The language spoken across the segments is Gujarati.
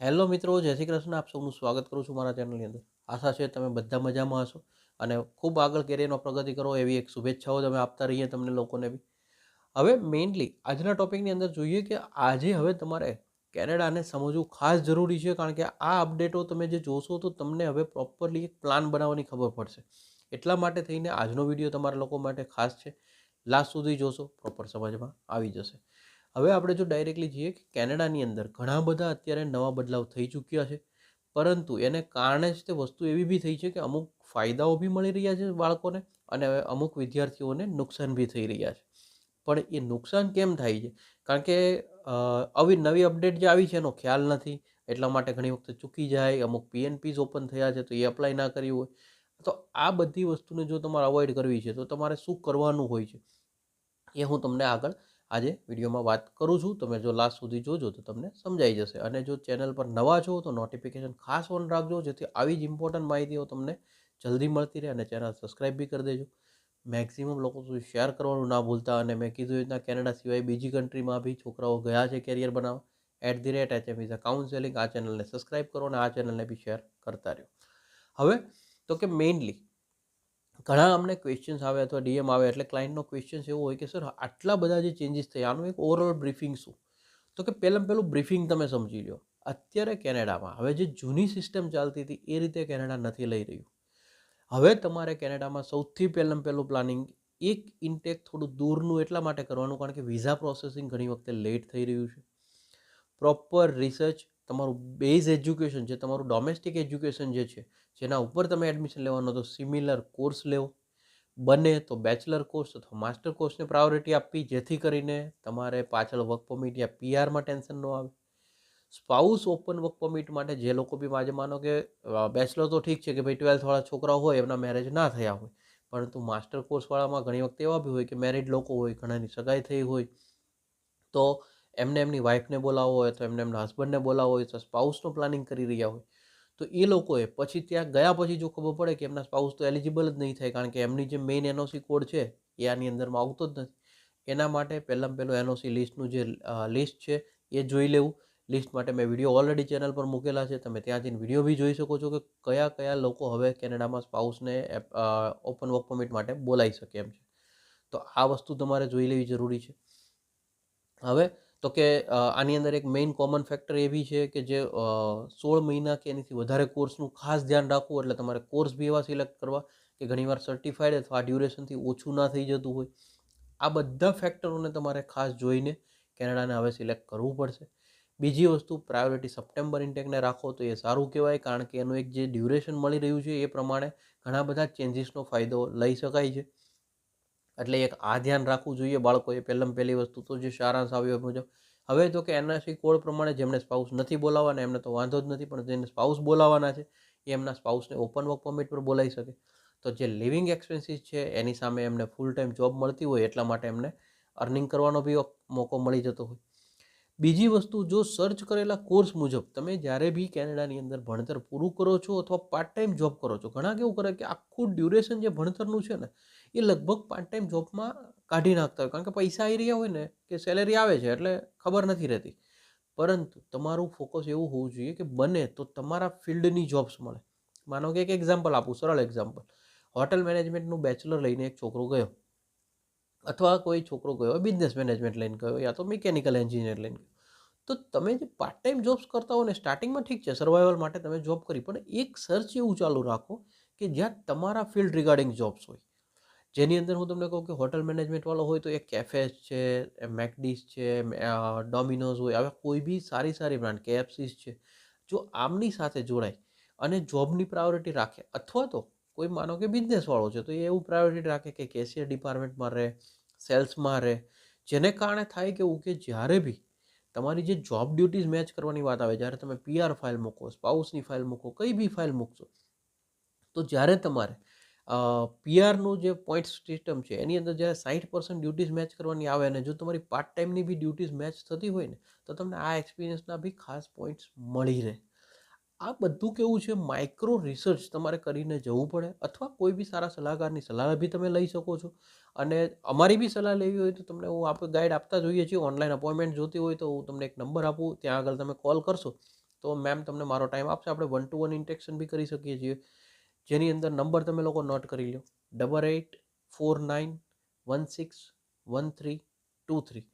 હેલો મિત્રો, જય શ્રી કૃષ્ણ. આપ સૌનું સ્વાગત કરું છું મારા ચેનલની અંદર. આશા છે તમે બધા મજામાં હશો અને ખૂબ આગળ કેરિયરનો પ્રગતિ કરો એવી એક શુભેચ્છાઓ તમે આપતા રહીએ તમને લોકોને બી. હવે મેઇનલી આજના ટોપિકની અંદર જોઈએ કે આજે હવે તમારે કેનેડાને સમજવું ખાસ જરૂરી છે, કારણ કે આ અપડેટો તમે જે જોશો તો તમને હવે પ્રોપરલી એક પ્લાન બનાવવાની ખબર પડશે. એટલા માટે થઈને આજનો વીડિયો તમારા લોકો માટે ખાસ છે. લાસ્ટ સુધી જોશો પ્રોપર સમજમાં આવી જશે. હવે આપણે જો ડાયરેક્ટલી જઈએ કે કેનેડાની અંદર ઘણા બધા અત્યારે નવા બદલાવ થઈ ચૂક્યા છે. પરંતુ એને કારણે જ તે વસ્તુ એવી બી થઈ છે કે અમુક ફાયદાઓ બી મળી રહ્યા છે બાળકોને અને અમુક વિદ્યાર્થીઓને નુકસાન બી થઈ રહ્યા છે. પણ એ નુકસાન કેમ થાય છે? કારણ કે આવી નવી અપડેટ જે આવી છે એનો ખ્યાલ નથી. એટલા માટે ઘણી વખત ચૂકી જાય, અમુક પીએનપીઝ ઓપન થયા છે તો એ અપ્લાય ના કર્યું હોય. તો આ બધી વસ્તુને જો તમારે અવોઇડ કરવી છે તો તમારે શું કરવાનું હોય છે? એ હું તમને આગળ આજે વિડીયોમાં વાત કરું છું. તમે જો લાસ્ટ સુધી જોજો તો તમને સમજાઈ જશે. અને જો ચેનલ પર નવા છો તો નોટિફિકેશન ખાસ ઓન રાખજો, જેથી આવી જ ઇમ્પોર્ટન્ટ માહિતીઓ તમને જલ્દી મળતી રહે અને ચેનલ સબસ્ક્રાઈબ બી કરી દેજો. મેક્સિમમ લોકો સુધી શેર કરવાનું ના ભૂલતા અને મેં કીધું રીતના કેનેડા સિવાય બીજી કન્ટ્રીમાં બી છોકરાઓ ગયા છે કેરિયર બનાવવા. At the rate H M is a counselling આ ચેનલને સબસ્ક્રાઈબ કરો અને આ ચેનલને બી શેર કરતા રહ્યો. હવે તો કે મેઇનલી ઘણા અમને ક્વેશ્ચન્સ આવે અથવા ડીએમ આવે એટલે ક્લાયન્ટનો ક્વેશ્ચન્સ એવો હોય કે સર આટલા બધા જે ચેન્જીસ થયા, આનું એક ઓવરઓલ બ્રીફિંગ શું? તો કે પહેલાં પહેલું બ્રીફિંગ તમે સમજી લો અત્યારે કેનેડામાં, હવે જે જૂની સિસ્ટમ ચાલતી હતી, એ રીતે કેનેડા નથી લઈ રહ્યું. હવે તમારે કેનેડામાં સૌથી પહેલાં પહેલું પ્લાનિંગ એક ઇન્ટેક થોડું દૂરનું એટલા માટે કરવાનું, કારણ કે વિઝા પ્રોસેસિંગ ઘણી વખતે લેટ થઈ રહ્યું છે. પ્રોપર રિસર્ચ તમારું બેઝ એજ્યુકેશન જે તમારું ડોમેસ્ટિક એજ્યુકેશન જે છે જેના ઉપર તમે એડમિશન લેવાનો તો સિમિલર કોર્સ લેવો. બને તો બેચલર કોર્સ અથવા માસ્ટર કોર્સને પ્રાયોરિટી આપવી, જેથી કરીને તમારે પાછળ વર્ક પરમિટ યા પીઆરમાં ટેન્શન ન આવે. સ્પાઉસ ઓપન વર્ક પરમિટ માટે જે લોકો બી આજે માનો કે બેચલર તો ઠીક છે કે ભાઈ ટ્વેલ્થવાળા છોકરાઓ હોય, એમના મેરેજ ના થયા હોય. પરંતુ માસ્ટર કોર્સવાળામાં ઘણી વખત એવા બી હોય કે મેરિડ લોકો હોય, ઘણાની સગાઈ થઈ હોય, તો એમને એમની વાઈફને બોલાવો હોય તો એમને એમના હસબન્ડને બોલાવો હોય તો સ્પાઉસનું પ્લાનિંગ કરી રહ્યા હોય તો એ લોકોએ પછી ત્યાં ગયા પછી જો ખબર પડે કે એમના સ્પાઉસ તો એલિજિબલ જ નહીં થાય કારણ કે એમની જે મેઇન એનઓસી કોડ છે એ આની અંદરમાં આવતો જ નથી. એના માટે પહેલાં પહેલું એનઓસી લિસ્ટનું જે લિસ્ટ છે એ જોઈ લેવું. લિસ્ટ માટે મેં વીડિયો ઓલરેડી ચેનલ પર મૂકેલા છે. તમે ત્યાં જઈને વીડિયો બી જોઈ શકો છો કે કયા કયા લોકો હવે કેનેડામાં સ્પાઉસને ઓપન વર્ક પરમિટ માટે બોલાવી શકે એમ છે. તો આ વસ્તુ તમારે જોઈ લેવી જરૂરી છે. હવે તો કે આની અંદર એક મેઇન કોમન ફેક્ટર એવી છે કે જે સોળ મહિના કે એનાથી વધારે કોર્સનું ખાસ ધ્યાન રાખવું એટલે તમારે કોર્સ બી એવા સિલેક્ટ કરવા કે ઘણીવાર સર્ટિફાઈડ અથવા ડ્યુરેશનથી ઓછું ના થઈ જતું હોય. આ બધા ફેક્ટરોને તમારે ખાસ જોઈને કેનેડાને હવે સિલેક્ટ કરવું પડશે. બીજી વસ્તુ પ્રાયોરિટી સપ્ટેમ્બર ઇન્ટેકને રાખો તો એ સારું કહેવાય કારણ કે એનું એક જે ડ્યુરેશન મળી રહ્યું છે એ પ્રમાણે ઘણા બધા ચેન્જીસનો ફાયદો લઈ શકાય છે. એટલે એક આ ધ્યાન રાખવું જોઈએ બાળકોએ પહેલાં પહેલી વસ્તુ તો જે સારાંશ આવ્યો મુજબ. હવે તો કે એનઆરસી કોડ પ્રમાણે જેમણે સ્પાઉસ નથી બોલાવવાના, એમને તો વાંધો જ નથી, પણ જેને સ્પાઉસ બોલાવવાના છે, એ એમના સ્પાઉસને ઓપન વર્ક પરમિટ પર બોલાવી શકે. તો જે લિવિંગ એક્સપેન્સીસ છે, એની સામે એમને ફૂલ ટાઈમ જોબ મળતી હોય એટલા માટે એમને અર્નિંગ કરવાનો બી મોકો મળી જતો હોય. બીજી વસ્તુ, જો સર્ચ કરેલા કોર્સ મુજબ તમે જ્યારે બી કેનેડાની અંદર ભણતર પૂરું કરો છો અથવા પાર્ટ ટાઈમ જોબ કરો છો, ઘણા કેવું કરે કે આખું ડ્યુરેશન જે ભણતરનું છે ને, એ લગભગ પાર્ટ ટાઈમ જોબમાં કાઢી નાખતા હોય. કારણ કે પૈસા આવી રહ્યા હોય ને કે સેલેરી આવે છે એટલે ખબર નથી રહેતી. પરંતુ તમારું ફોકસ એવું હોવું જોઈએ કે બને તો તમારા ફિલ્ડની જોબ્સ મળે. માનો કે એક એક્ઝામ્પલ આપું, સરળ એક્ઝામ્પલ હોટેલ મેનેજમેન્ટનું બેચલર લઈને એક છોકરો ગયો. અથવા કોઈ છોકરો ગયો બિઝનેસ મેનેજમેન્ટ લઈને ગયો, યા તો મિકેનિકલ એન્જિનિયર લઈને ગયો. તો તમે જે પાર્ટ ટાઈમ જોબ્સ કરતા હો ને સ્ટાર્ટિંગમાં ઠીક છે સર્વાઈવલ માટે તમે જોબ કરી, પણ એક સર્ચ એવું ચાલુ રાખો કે જ્યાં તમારા ફિલ્ડ રિગાર્ડિંગ જોબ્સ હોય. જેની અંદર હું તમને કહું કે હોટલ મેનેજમેન્ટવાળો હોય તો એ કેફેસ છે મેકડીસ છે ડોમિનોઝ હોય હવે કોઈ બી સારી સારી બ્રાન્ડ કેએફસીસ છે, જો આમની સાથે જોડાય અને જોબની પ્રાયોરિટી રાખે, અથવા તો કોઈ માનો કે બિઝનેસવાળો છે, તો એ એવું પ્રાયોરિટી રાખે કે કેશિયર ડિપાર્ટમેન્ટમાં રહે સેલ્સમાં રહે. જેને કારણે થાય કેવું કે જ્યારે બી તમારી જે જોબ ડ્યુટીઝ મેચ કરવાની વાત આવે, જ્યારે તમે પીઆર ફાઇલ મૂકો સ્પાઉસની ફાઇલ મૂકો, કઈ બી ફાઇલ મૂકશો, તો જ્યારે તમારે પીઆરનું જે પોઈન્ટ સિસ્ટમ છે, એની અંદર જ્યારે સાઠ પર્સન્ટ ડ્યુટીઝ મેચ કરવાની આવે અને જો તમારી પાર્ટ ટાઈમની બી ડ્યુટીઝ મેચ થતી હોય ને, તો તમને આ એક્સપિરિયન્સના બી ખાસ પોઈન્ટ્સ મળી રહે. આ બધું કેવું છે? માઇક્રો રિસર્ચ તમારે કરીને જવું પડે અથવા કોઈ બી સારા સલાહકારની સલાહ બી તમે લઈ શકો છો. અને અમારી બી સલાહ લેવી હોય તો તમને હું આપણે ગાઈડ આપતા જોઈએ છીએ. ઓનલાઈન અપોઇન્ટમેન્ટ જોતી હોય તો હું તમને એક નંબર આપું. ત્યાં આગળ તમે કોલ કરશો તો મેમ તમને મારો ટાઈમ આપશે. આપણે વન ટુ વન ઇન્ટેક્શન બી કરી શકીએ છીએ. જેની અંદર નંબર તમે લોકો નોટ કરી લો. Double eight four nine one six one three two three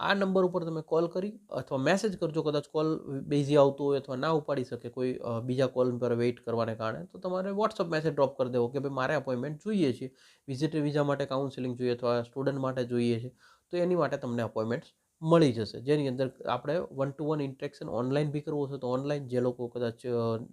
આ નંબર ઉપર તમે કોલ કરી અથવા મેસેજ કરજો, કદાચ કોલ બેઝી આવતું હોય અથવા ના ઉપાડી શકે કોઈ બીજા કોલ પર વેઇટ કરવાને કારણે, તો તમારે વોટ્સઅપ મેસેજ ડ્રોપ કરી દેવો કે ભાઈ મારે અપોઇન્ટમેન્ટ જોઈએ છે. વિઝિટર વિઝા માટે કાઉન્સિલિંગ જોઈએ અથવા સ્ટુડન્ટ માટે જોઈએ છે. તો એની માટે તમને અપોઇન્ટમેન્ટ મળી જશે. જેની અંદર આપણે one to one interaction online બી કરવું હશે તો ઓનલાઈન જે લોકો કદાચ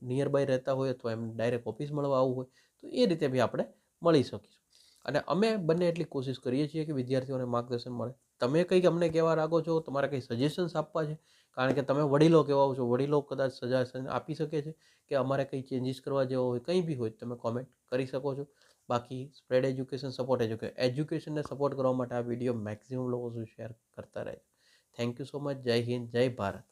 નિયર બાય રહેતા હોય અથવા એમ ડાયરેક્ટ ઓફિસ મળવા આવવું હોય, તો એ રીતે બી આપણે મળી શકીશું. અને અમે બંને એટલી કોશિશ કરીએ છીએ કે વિદ્યાર્થીઓને માર્ગદર્શન મળે. તમે કંઈક અમને કહેવા રાખો છો, તમારે કંઈ સજેશન્સ આપવા છે? કારણ કે તમે વડીલો કહેવાઓ છો, વડીલો કદાચ સજેશન આપી શકે છે કે અમારે કંઈ ચેન્જીસ કરવા જેવો હોય, કંઈ બી હોય, તમે કોમેન્ટ કરી શકો છો. બાકી સ્પ્રેડ એજ્યુકેશન સપોર્ટ એજ્યુકે એજ્યુકેશનને સપોર્ટ કરવા માટે આ વીડિયો મેક્સિમમ લોકો સુધી શેર કરતા રહે થેન્ક યુ સો મચ જય હિન્દ, જય ભારત.